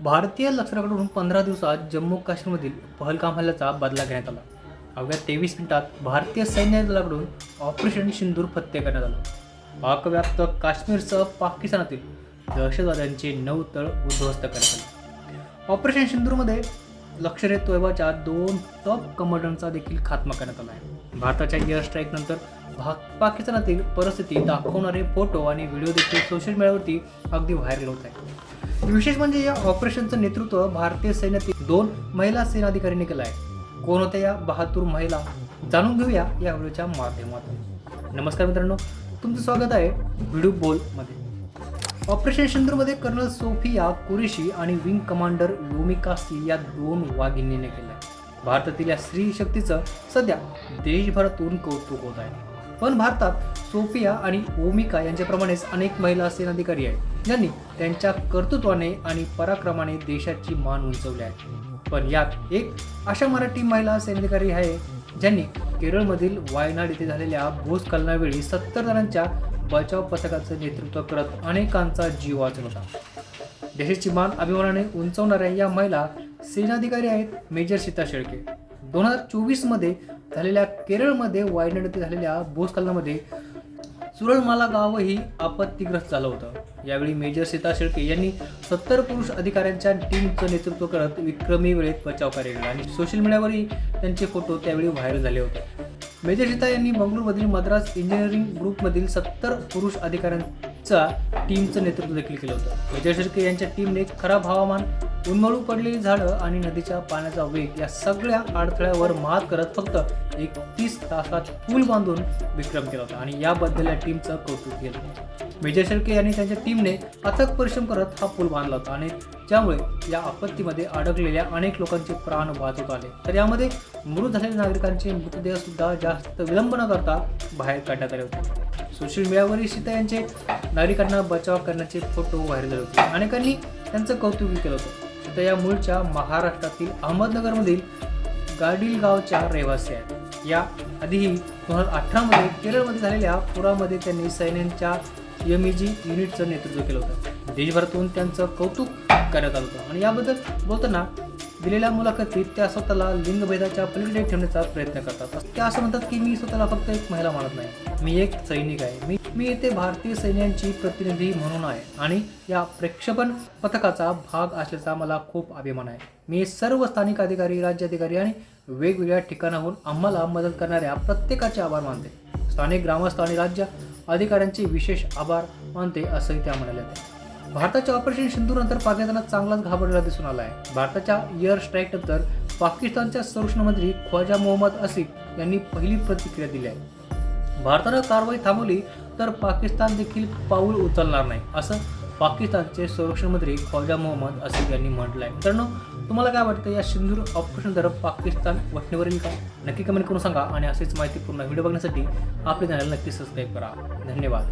भारतीय लष्कराकडून पंधरा दिवसात जम्मू काश्मीरमधील पहलगाम हल्ल्याचा बदला घेण्यात आला. अवघ्या तेवीस मिनिटात भारतीय सैन्य दलाकडून ऑपरेशन सिंदूर फत्ते करण्यात आलं. पाकव्याप्त काश्मीरसह पाकिस्तानातील दहशतवाद्यांचे नऊ तळ उद्ध्वस्त करण्यात आले. ऑपरेशन सिंदूरमध्ये लष्कर ए तोयबाच्या दोन टॉप कमांडरचा देखील खात्मा करण्यात आला आहे. भारताच्या एअर स्ट्राईकनंतर भा पाकिस्तानातील परिस्थिती दाखवणारे फोटो आणि व्हिडिओ देखील सोशल मीडियावरती अगदी व्हायरल होत आहे विशेष म्हणजे या ऑपरेशनचं नेतृत्व भारतीय सैन्यातील दोन महिला सेनाधिकाऱ्यांनी केलं आहे. कोण होत्या या बहादूर महिला? जाणून घेऊया या व्हिडिओच्या माध्यमातून. नमस्कार मित्रांनो तुमचं स्वागत आहे व्हिडिओ बोलमध्ये. ऑपरेशन सिंधूरमध्ये कर्नल सोफिया कुरेशी आणि विंग कमांडर योमिका या दोन वाघिणीने केलं आहे. भारतातील या स्त्री शक्तीचं सध्या देशभरातून कौतुक होत आहे. पण भारतात सोफिया आणि ओमिका यांच्याप्रमाणेच अनेक महिला सेनाधिकारी आहेत. ज्यांनी त्यांच्या कर्तृत्वाने आणि पराक्रमाने देशाची मान उंचवली आहे. पण यात एक अशा मराठी महिला सेनाधिकारी आहे ज्यांनी केरळमधील वायनाड येथे झालेल्या भूस्खलनावेळी सत्तर जणांच्या बचाव पथकाचं नेतृत्व करत अनेकांचा जीव वाचवला देशाची मान अभिमानाने उंचवणाऱ्या या महिला सेनाधिकारी आहेत मेजर सीता शेळके. दोन हजार चोवीसमध्ये झालेल्या केरळमध्ये वायनाड येथे झालेल्या भूस्खलनामध्ये सुरळमाला गावही आपत्तीग्रस्त झालं होतं. यावेळी मेजर सीता शेळके यांनी सत्तर पुरुष अधिकाऱ्यांच्या टीमचं नेतृत्व करत विक्रमी वेळेत बचाव कार्य केला आणि सोशल मीडियावरही त्यांचे फोटो त्यावेळी व्हायरल झाले होते. मेजर सीता यांनी बंगळुरूमधील मद्रास इंजिनिअरिंग ग्रुपमधील सत्तर पुरुष चा टीमचं नेतृत्व देखील केलं होतं. विजय शिर्के यांच्या टीमने खराब हवामान उन्मळू पडलेली झाडं आणि नदीच्या पाण्याचा वेग या सगळ्या अडथळ्यावर मात करत फक्त एक तीस तासात पूल बांधून विक्रम केला होता आणि याबद्दल या टीमचं कौतुक केलं विजय शिर्के यांनी त्यांच्या टीमने अथक परिश्रम करत हा पूल बांधला होता आणि त्यामुळे या आपत्तीमध्ये अडकलेल्या अनेक लोकांचे प्राण वाहतूक आले. तर यामध्ये मृत झालेल्या नागरिकांचे मृतदेह सुद्धा जास्त विलंब न करता बाहेर काढण्यात आले होते. सोशल मीडियावरील सीता यांचे नागरिकांना बचाव करण्याचे फोटो व्हायरल झाले होते. अनेकांनी त्यांचं कौतुक केलं होतं. सीता या मूळच्या महाराष्ट्रातील अहमदनगरमधील गाडील गावच्या रहिवासी आहेत. या आधीही दोन हजार अठरामध्ये केरळमध्ये झालेल्या पुरामध्ये त्यांनी सैन्यांच्या एम ए जी युनिटचं नेतृत्व केलं होतं. देशभरातून त्यांचं कौतुक करण्यात आलं होतं. आणि याबद्दल बोलताना दिलेल्या मुलाखतीत त्या स्वतःला लिंगभेदाच्या पलीकडे ठेवण्याचा प्रयत्न करतात. त्या असं म्हणतात की मी स्वतःला फक्त एक महिला मानत नाही. मी एक सैनिक आहे. मी मी येथे भारतीय सैन्यांची प्रतिनिधी म्हणून आहे आणि या प्रक्षेपण पथकाचा भाग असल्याचा मला खूप अभिमान आहे. मी सर्व स्थानिक अधिकारी राज्याधिकारी आणि वेगवेगळ्या ठिकाणाहून आम्हाला मदत करणाऱ्या प्रत्येकाचे आभार मानते. स्थानिक ग्रामस्थ आणि राज्य अधिकाऱ्यांचे विशेष आभार मानते असंही त्या म्हणाल्या. होत्या भारताच्या ऑपरेशन सिंधूनंतर पाकिस्तानात चांगलाच घाबरलेला दिसून आला आहे भारताच्या एअर स्ट्राईक नंतर पाकिस्तानच्या संरक्षण मंत्री ख्वाजा मोहम्मद असिफ यांनी पहिली प्रतिक्रिया दिली आहे. भारतानं कारवाई थांबवली तर पाकिस्तान देखील पाऊल उचलणार नाही असं पाकिस्तानचे संरक्षण मंत्री ख्वाजा मोहम्मद असिफ यांनी म्हटलं आहे मित्रांनो तुम्हाला काय वाटतं? या सिंधूर ऑपरेशन दर पाकिस्तान वटणीवरील का नक्की कमेंट करून सांगा आणि असेच माहितीपूर्ण व्हिडिओ बघण्यासाठी आपले चॅनल नक्की सबस्क्राईब करा. धन्यवाद.